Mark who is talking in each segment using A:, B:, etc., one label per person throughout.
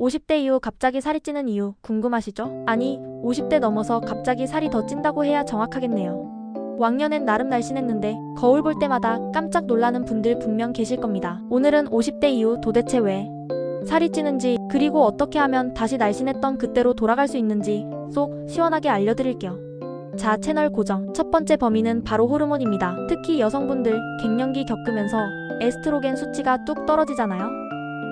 A: 50대 이후 갑자기 살이 찌는 이유 궁금하시죠? 아니, 50대 넘어서 갑자기 살이 더 찐다고 해야 정확하겠네요. 왕년엔 나름 날씬했는데 거울 볼 때마다 깜짝 놀라는 분들 분명 계실 겁니다. 오늘은 50대 이후 도대체 왜 살이 찌는지 그리고 어떻게 하면 다시 날씬했던 그때로 돌아갈 수 있는지 쏙 시원하게 알려드릴게요. 자, 채널 고정. 첫 번째 범위는 바로 호르몬입니다. 특히 여성분들 갱년기 겪으면서 에스트로겐 수치가 뚝 떨어지잖아요.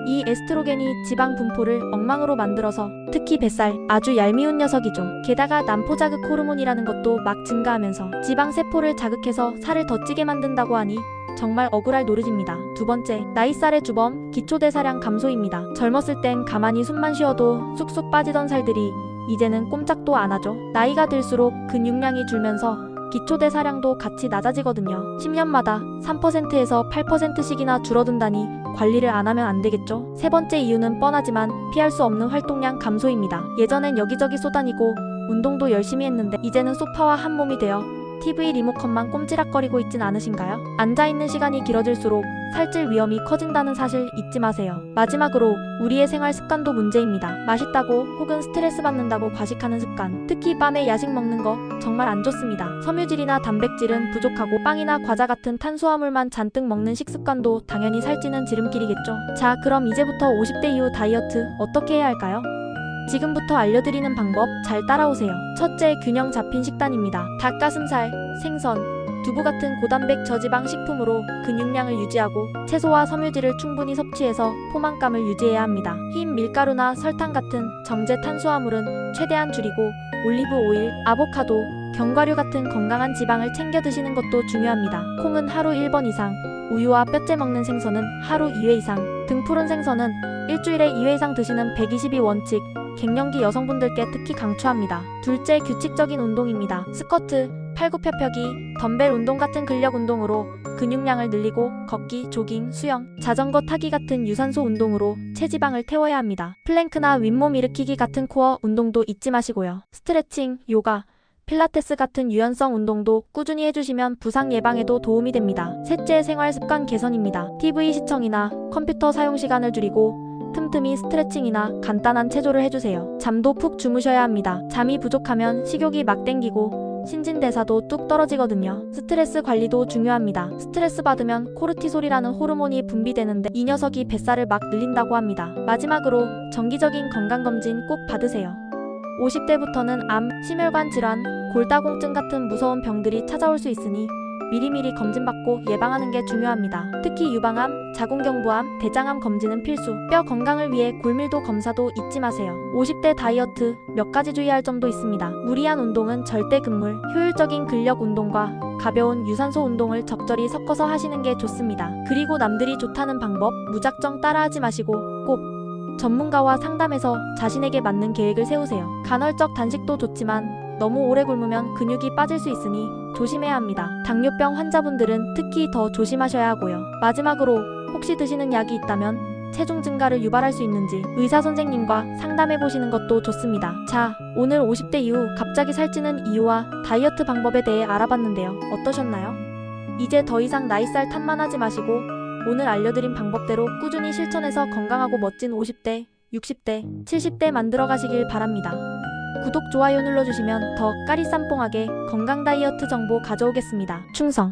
A: 이 에스트로겐이 지방 분포를 엉망으로 만들어서 특히 뱃살 아주 얄미운 녀석이죠. 게다가 난포 자극 호르몬이라는 것도 막 증가하면서 지방 세포를 자극해서 살을 더 찌게 만든다고 하니 정말 억울할 노릇입니다. 두 번째, 나이살의 주범 기초대사량 감소입니다. 젊었을 땐 가만히 숨만 쉬어도 쑥쑥 빠지던 살들이 이제는 꼼짝도 안 하죠. 나이가 들수록 근육량이 줄면서 기초대사량도 같이 낮아지거든요. 10년마다 3%에서 8%씩이나 줄어든다니 관리를 안 하면 안 되겠죠. 세 번째 이유는 뻔하지만 피할 수 없는 활동량 감소입니다. 예전엔 여기저기 쏘다니고 운동도 열심히 했는데 이제는 소파와 한 몸이 되어 TV 리모컨만 꼼지락거리고 있진 않으신가요? 앉아있는 시간이 길어질수록 살찔 위험이 커진다는 사실 잊지 마세요. 마지막으로 우리의 생활 습관도 문제입니다. 맛있다고 혹은 스트레스 받는다고 과식하는 습관, 특히 밤에 야식 먹는 거 정말 안 좋습니다. 섬유질이나 단백질은 부족하고 빵이나 과자 같은 탄수화물만 잔뜩 먹는 식습관도 당연히 살찌는 지름길이겠죠. 자, 그럼 이제부터 50대 이후 다이어트 어떻게 해야 할까요? 지금부터 알려드리는 방법 잘 따라오세요. 첫째, 균형 잡힌 식단입니다. 닭가슴살, 생선, 두부 같은 고단백 저지방 식품으로 근육량을 유지하고 채소와 섬유질을 충분히 섭취해서 포만감을 유지해야 합니다. 흰 밀가루나 설탕 같은 정제 탄수화물은 최대한 줄이고 올리브 오일, 아보카도, 견과류 같은 건강한 지방을 챙겨 드시는 것도 중요합니다. 콩은 하루 1번 이상, 우유와 뼈째 먹는 생선은 하루 2회 이상, 등푸른 생선은 일주일에 2회 이상 드시는 122 원칙, 갱년기 여성분들께 특히 강추합니다. 둘째, 규칙적인 운동입니다. 스쿼트, 팔굽혀펴기, 덤벨 운동 같은 근력 운동으로 근육량을 늘리고 걷기, 조깅, 수영, 자전거 타기 같은 유산소 운동으로 체지방을 태워야 합니다. 플랭크나 윗몸 일으키기 같은 코어 운동도 잊지 마시고요. 스트레칭, 요가, 필라테스 같은 유연성 운동도 꾸준히 해주시면 부상 예방에도 도움이 됩니다. 셋째, 생활 습관 개선입니다. TV 시청이나 컴퓨터 사용 시간을 줄이고 틈틈이 스트레칭이나 간단한 체조를 해주세요. 잠도 푹 주무셔야 합니다. 잠이 부족하면 식욕이 막 땡기고 신진대사도 뚝 떨어지거든요. 스트레스 관리도 중요합니다. 스트레스 받으면 코르티솔이라는 호르몬이 분비되는데 이 녀석이 뱃살을 막 늘린다고 합니다. 마지막으로 정기적인 건강검진 꼭 받으세요. 50대부터는 암, 심혈관 질환, 골다공증 같은 무서운 병들이 찾아올 수 있으니 미리미리 검진받고 예방하는 게 중요합니다. 특히 유방암, 자궁경부암, 대장암 검진은 필수. 뼈 건강을 위해 골밀도 검사도 잊지 마세요. 50대 다이어트 몇 가지 주의할 점도 있습니다. 무리한 운동은 절대 금물, 효율적인 근력 운동과 가벼운 유산소 운동을 적절히 섞어서 하시는 게 좋습니다. 그리고 남들이 좋다는 방법 무작정 따라하지 마시고 꼭 전문가와 상담해서 자신에게 맞는 계획을 세우세요. 간헐적 단식도 좋지만 너무 오래 굶으면 근육이 빠질 수 있으니 조심해야 합니다. 당뇨병 환자분들은 특히 더 조심하셔야 하고요. 마지막으로 혹시 드시는 약이 있다면 체중 증가를 유발할 수 있는지 의사 선생님과 상담해 보시는 것도 좋습니다. 자, 오늘 50대 이후 갑자기 살찌는 이유와 다이어트 방법에 대해 알아봤는데요. 어떠셨나요? 이제 더 이상 나이살 탓만 하지 마시고 오늘 알려드린 방법대로 꾸준히 실천해서 건강하고 멋진 50대, 60대, 70대 만들어 가시길 바랍니다. 구독, 좋아요 눌러주시면 더 까리쌈뽕하게 건강 다이어트 정보 가져오겠습니다. 충성!